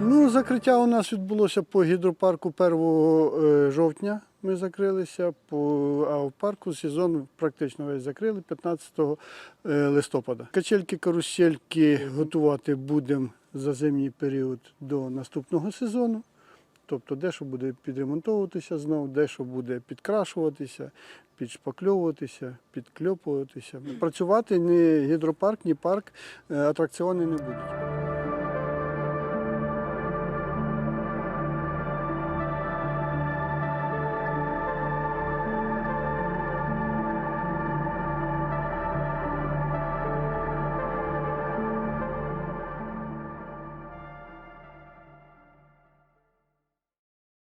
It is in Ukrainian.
Ну, закриття у нас відбулося по гідропарку 1 е, жовтня. Ми закрилися, по, а в парку сезон практично весь закрили 15 е, листопада. Качельки, карусельки готувати будемо за зимній період до наступного сезону. Тобто дещо буде підремонтовуватися знову, дещо буде підкрашуватися, підшпакльовуватися, підкльопуватися. Працювати ні гідропарк, ні парк, е, атракціони не будуть.